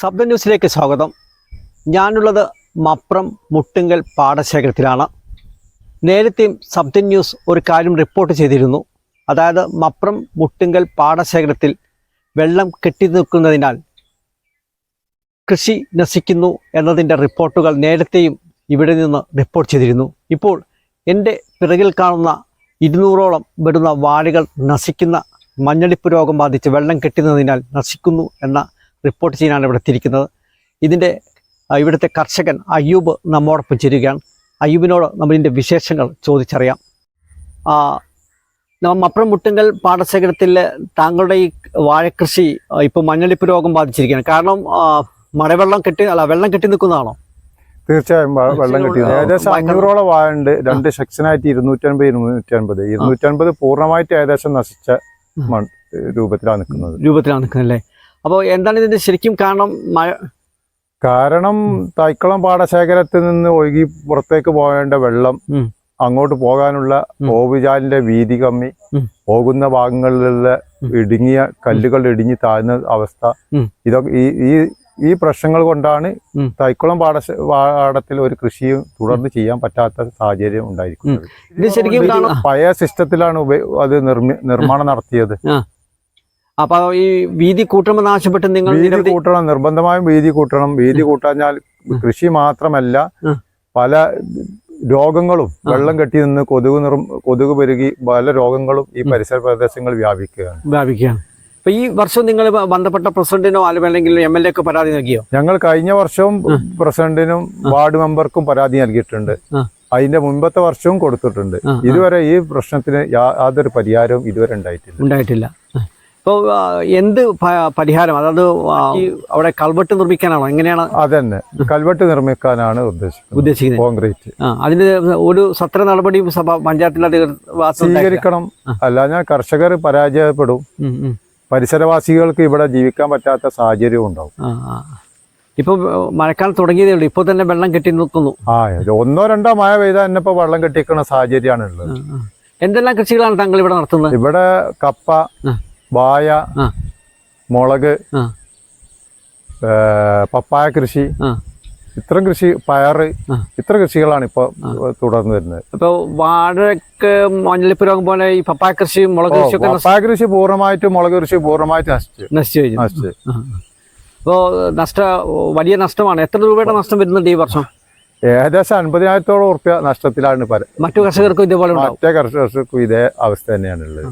ശബ്ദ ന്യൂസിലേക്ക് സ്വാഗതം. ഞാനുള്ളത് മപ്രം മുട്ടുങ്കൽ പാടശേഖരത്തിലാണ്. നേരത്തെയും ശബ്ദ ന്യൂസ് ഒരു കാര്യം റിപ്പോർട്ട് ചെയ്തിരുന്നു. അതായത് മപ്രം മുട്ടുങ്കൽ പാടശേഖരത്തിൽ വെള്ളം കെട്ടി നിൽക്കുന്നതിനാൽ കൃഷി നശിക്കുന്നു എന്നതിന്റെ റിപ്പോർട്ടുകൾ നേരത്തെയും ഇവിടെ നിന്ന് റിപ്പോർട്ട് ചെയ്തിരുന്നു. ഇപ്പോൾ എന്റെ പിറകിൽ കാണുന്ന ഇരുന്നൂറോളം വരുന്ന വാഴകൾ നശിക്കുന്ന മഞ്ഞളിപ്പ് രോഗം ബാധിച്ച് വെള്ളം കെട്ടുന്നതിനാൽ നശിക്കുന്നു എന്ന റിപ്പോർട്ട് ചെയ്യാനാണ് ഇവിടെ എത്തിയിരിക്കുന്നത്. ഇതിന്റെ ഇവിടുത്തെ കർഷകൻ അയ്യൂബ് നമ്മോടൊപ്പം ചേരുകയാണ്. അയ്യൂബിനോട് നമ്മളിതിന്റെ വിശേഷങ്ങൾ ചോദിച്ചറിയാം. മപ്രം മുട്ടുങ്കൽ പാടശേഖരത്തിൽ താങ്കളുടെ ഈ വാഴക്കൃഷി ഇപ്പോൾ മഞ്ഞളിപ്പ് രോഗം ബാധിച്ചിരിക്കുകയാണ്. കാരണം മഴവെള്ളം കെട്ടി അല്ല വെള്ളം കെട്ടി നിൽക്കുന്നതാണോ? തീർച്ചയായും വെള്ളം കിട്ടി. ഏകദേശം അഞ്ഞൂറോളം വാഴുണ്ട് രണ്ട് സെക്ഷനായിട്ട് ഇരുന്നൂറ്റൻപത് ഇരുന്നൂറ്റൻപത്. ഇരുന്നൂറ്റൻപത് പൂർണമായിട്ട് ഏകദേശം നശിച്ച രൂപത്തിലാണ് നിൽക്കുന്നത്. രൂപത്തിലാണ് നിൽക്കുന്നത് അല്ലേ? അപ്പോൾ എന്താണ് ഇതിന്റെ ശരിക്കും കാരണം? മഴ കാരണം തൈക്കുളം പാടശേഖരത്തിൽ നിന്ന് ഒഴുകി പുറത്തേക്ക് പോകേണ്ട വെള്ളം അങ്ങോട്ട് പോകാനുള്ള ഓവിചാലിന്റെ വീതി കമ്മി. പോകുന്ന ഭാഗങ്ങളിലുള്ള ഇടുങ്ങിയ കല്ലുകൾ ഇടിഞ്ഞ് താഴ്ന്ന അവസ്ഥ. ഇതൊക്കെ ഈ ഈ ഈ പ്രശ്നങ്ങൾ കൊണ്ടാണ്. തൈക്കുളം പാടശ പാടത്തിൽ ഒരു കൃഷിയും തുടർന്ന് ചെയ്യാൻ പറ്റാത്ത സാഹചര്യം ഉണ്ടായിരിക്കുന്നത്. പഴയ സിസ്റ്റത്തിലാണ് അത് നിർമ്മി നിർമ്മാണം നടത്തിയത്. അപ്പോൾ ഈ വീതി കൂട്ടുമെന്ന് ആവശ്യപ്പെട്ട് നിങ്ങൾ വീതി കൂട്ടണം നിർബന്ധമായും വീതി കൂട്ടണം. വീതി കൂട്ടാഞ്ഞാൽ കൃഷി മാത്രമല്ല പല രോഗങ്ങളും വെള്ളം കെട്ടി നിന്ന് കൊതുക് നിർ കൊതുക് പെരുകി പല രോഗങ്ങളും ഈ. പരിസര പ്രദേശങ്ങൾ വ്യാപിക്കുകയാണ്. വ്യാപിക്കുകയാണ്. അപ്പൊ ഈ വർഷം നിങ്ങൾ ബന്ധപ്പെട്ട പ്രസിഡന്റിനോ അല്ലെങ്കിൽ എം എൽ എ പരാതി നൽകിയോ? ഞങ്ങൾ കഴിഞ്ഞ വർഷവും പ്രസിഡന്റിനും വാർഡ് മെമ്പർക്കും പരാതി നൽകിയിട്ടുണ്ട്. അതിന്റെ മുൻപത്തെ വർഷവും കൊടുത്തിട്ടുണ്ട്. ഇതുവരെ ഈ പ്രശ്നത്തിന് യാതൊരു പരിഹാരവും ഇതുവരെ ഉണ്ടായിട്ടില്ല. ഉണ്ടായിട്ടില്ല. ഇപ്പോൾ എന്ത് പരിഹാരം? അതായത് അവിടെ കൽവെട്ട് നിർമ്മിക്കാനാണോ? എങ്ങനെയാണ്? അതന്നെ. കൽവെട്ട് നിർമ്മിക്കാനാണ് ഉദ്ദേശിക്കുന്നത്. ഉദ്ദേശിക്കുന്നത്. കോൺക്രീറ്റ്. അതിന് ഒരു സത്ര നടപടി സഭ പഞ്ചായത്തിൽ അധികൃതർ സ്വീകരിക്കണം. അല്ല അല്ലാഞ്ഞാൽ കർഷകർ പരാജയപ്പെടും. പരിസരവാസികൾക്ക് ഇവിടെ ജീവിക്കാൻ പറ്റാത്ത സാഹചര്യവും ഉണ്ടാവും. ഇപ്പൊ മഴക്കാലം തുടങ്ങിയതേ ഉള്ളൂ. ഇപ്പൊ തന്നെ വെള്ളം കെട്ടി നിൽക്കുന്നു. ആ ഒന്നോ രണ്ടോ മഴ പെയ്താൽ തന്നെ ഇപ്പൊ വെള്ളം കെട്ടിക്കുന്ന സാഹചര്യമാണ് ഉള്ളത്. എന്തെല്ലാം കൃഷികളാണ് താങ്കൾ ഇവിടെ നടത്തുന്നത്? ഇവിടെ കപ്പ. വായ മുളക് പപ്പായ കൃഷി. ഇത്തരം കൃഷി പയറ്. ഇത്ര കൃഷികളാണ് ഇപ്പൊ തുടർന്ന് വരുന്നത്. ഇപ്പോൾ വാഴക്ക് മഞ്ഞളിപ്പുരം പോലെ ഈ പപ്പായ കൃഷി മുളക് കൃഷി പപ്പായ കൃഷി പൂർണമായിട്ടും മുളക് കൃഷി പൂർണമായിട്ട് നശിച്ചു. നശിച്ചു കഴിഞ്ഞു. നശിച്ചു. നഷ്ട വലിയ നഷ്ടമാണ്. എത്ര രൂപയുടെ നഷ്ടം വരുന്നുണ്ട് ഈ വർഷം? ഏകദേശം അൻപതിനായിരത്തോളം ഉറുപ്പ്യ നഷ്ടത്തിലാണ് മറ്റു കർഷകർക്കും ഇതേപോലെ മറ്റേ കർഷകർക്കും ഇതേ അവസ്ഥ തന്നെയാണുള്ളത്.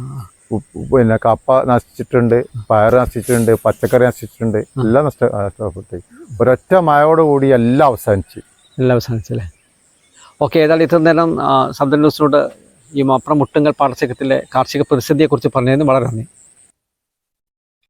പിന്നെ കപ്പ നശിച്ചിട്ടുണ്ട് പയർ നശിച്ചിട്ടുണ്ട് പച്ചക്കറി നശിച്ചിട്ടുണ്ട് എല്ലാം നഷ്ട നഷ്ടപ്പെട്ടു. ഒരൊറ്റ മഴയോടുകൂടി എല്ലാം അവസാനിച്ചു. എല്ലാം അവസാനിച്ചല്ലേ? ഓക്കെ ഏതായാലും ഇത്ര നേരം സബ്ദൻ ന്യൂസിനോട് ഈ മപ്രം മുട്ടുങ്കൽ പാടശേഖരത്തിലെ കാർഷിക പ്രതിസന്ധിയെക്കുറിച്ച് പറഞ്ഞതിന് വളരെ നന്ദി.